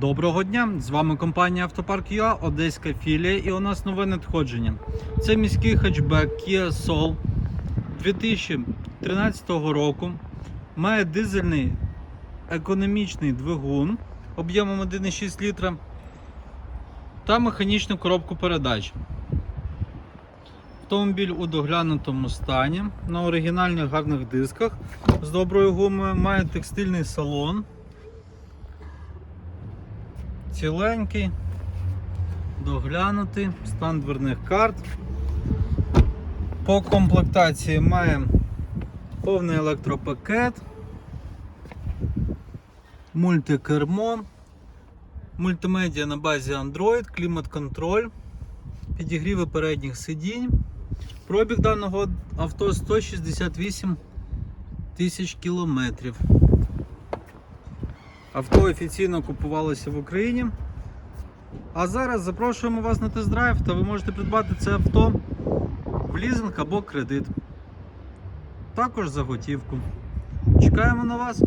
Доброго дня! З вами компанія Автопарк ЮА, Одеська філія, і у нас нове надходження. Це міський хетчбек Kia Soul 2013 року. Має дизельний економічний двигун об'ємом 1,6 літра та механічну коробку передач. Автомобіль у доглянутому стані на оригінальних гарних дисках з доброю гумою, має текстильний салон. Ціленький, доглянутий, стан дверних карт. По комплектації має повний електропакет, мультикермо, мультимедіа на базі Android, клімат-контроль, підігріви передніх сидінь. Пробіг даного авто 168 тисяч кілометрів. Авто офіційно купувалося в Україні. А зараз запрошуємо вас на тест-драйв та ви можете придбати це авто в лізинг або кредит. Також за готівку. Чекаємо на вас.